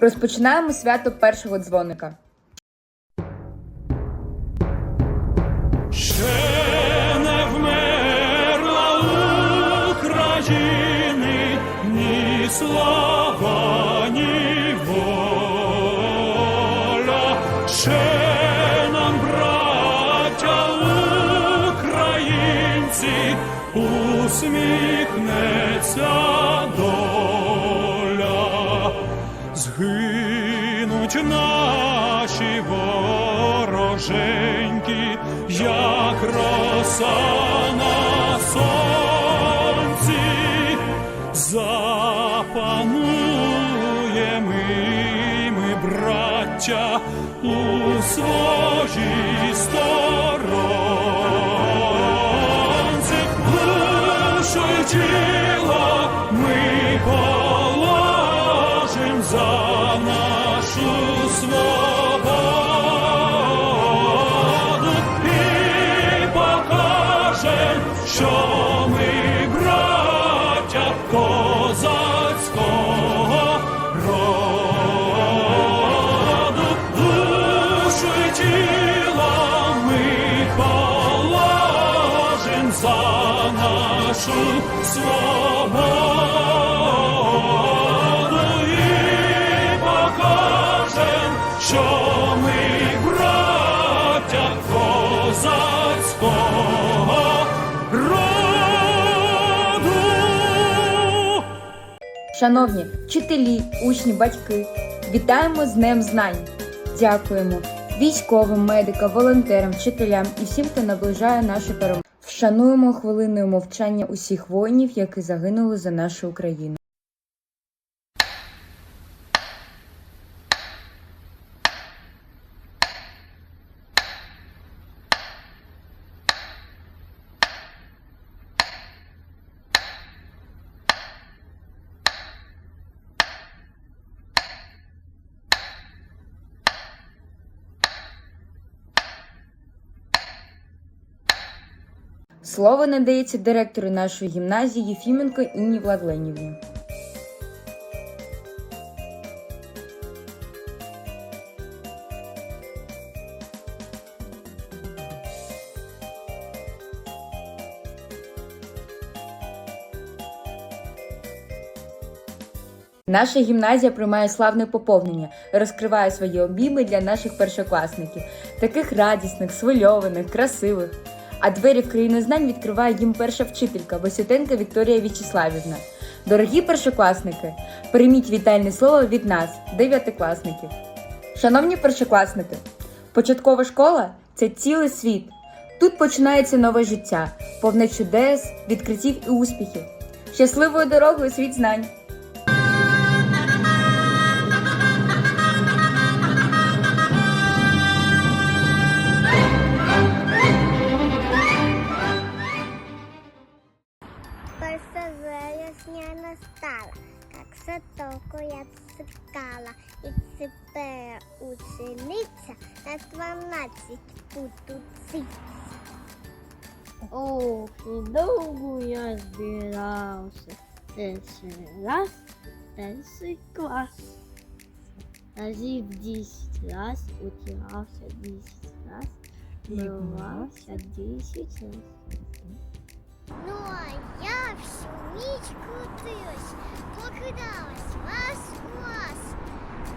Розпочинаємо свято першого дзвоника. Ще не вмерла України ні слава, ні воля. Ще нам, українці, усміхнеться доля. Згинуть наші вороженьки, як роса на сонці, запануємо ми, браття, у своїй сторонці, душу тіло ми свободу і покажем, що ми браття козацького роду, душу ми положим за нашу свободу Шановні вчителі, учні, батьки, вітаємо з Днем Знань! Дякуємо військовим, медикам, волонтерам, вчителям і всім, хто наближає нашу перемогу. Вшануємо хвилиною мовчання усіх воїнів, які загинули за нашу Україну. Слово надається директору нашої гімназії Єфіменко Інні Владленівні. Наша гімназія приймає славне поповнення, розкриває свої обійми для наших першокласників, таких радісних, свильованих, красивих. А двері в країну знань відкриває їм перша вчителька Васютенка Вікторія В'ячеславівна. Дорогі першокласники, прийміть вітальне слово від нас, дев'ятикласників. Шановні першокласники, початкова школа це цілий світ. Тут починається нове життя, повне чудес, відкриттів і успіхів. Щасливою дорогою світ знань! учениця на дванадцять буду циться. Ох, і довго я збирався. Перший раз, перший клас. Разів десять раз, утирався десять раз, мивався десять раз. Ну, а я всю ніч крутилась, покидалась вас у вас.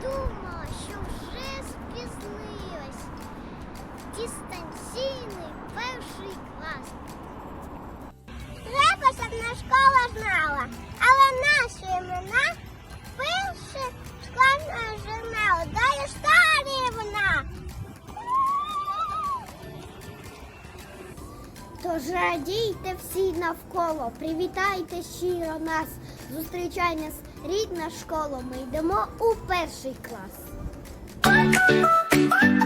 Думала, що вже Спізнилась. Дистанційний перший клас. Треба, щоб на школа знала, але наші імена перше школьна журнала. Далі Старівна. Тож радійте всі навколо, привітайте щиро нас, зустрічай нас рідна школа. Ми йдемо у перший клас. Thank you.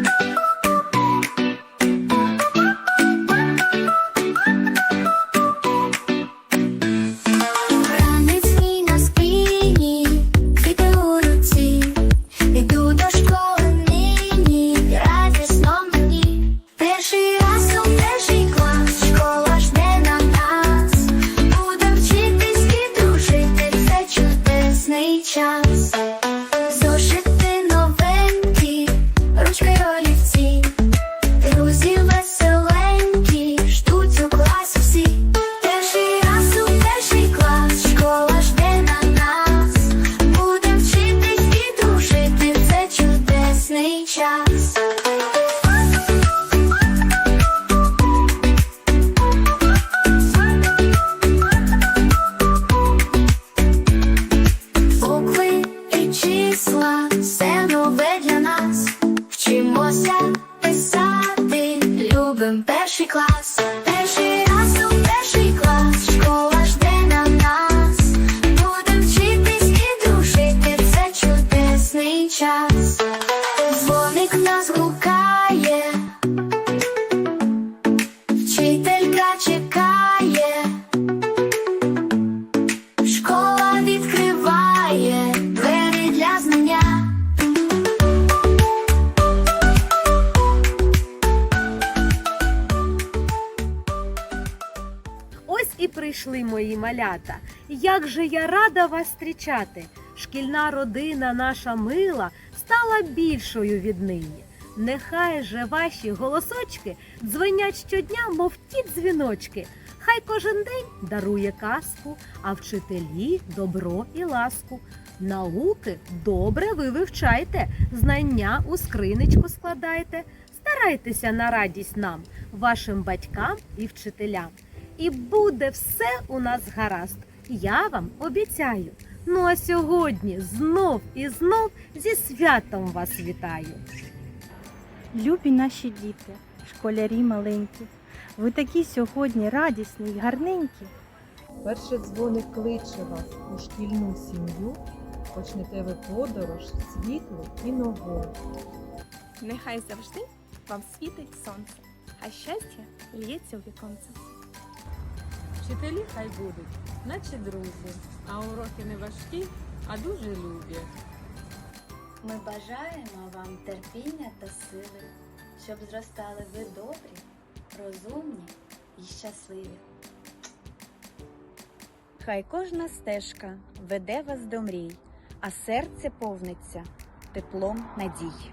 І прийшли мої малята. Як же я рада вас зустрічати! Шкільна родина наша мила стала більшою віднині. Нехай же ваші голосочки дзвенять щодня, мов ті дзвіночки. Хай кожен день дарує казку, а вчителі добро і ласку. Науки добре ви вивчайте, знання у скриничку складайте. Старайтеся на радість нам, вашим батькам і вчителям. І буде все у нас гаразд. Я вам обіцяю. Ну а сьогодні знов і знов зі святом вас вітаю. Любі наші діти, школярі маленькі, ви такі сьогодні радісні й гарненькі. Перший дзвоник кличе вас у шкільну сім'ю, почнете ви подорож світлу і нову. Нехай завжди вам світить сонце, а щастя лється у віконце. Вчителі хай будуть, наче друзі, а уроки не важкі, а дуже любі. Ми бажаємо вам терпіння та сили, щоб зростали ви добрі, розумні і щасливі. Хай кожна стежка веде вас до мрій, а серце повниться теплом надій.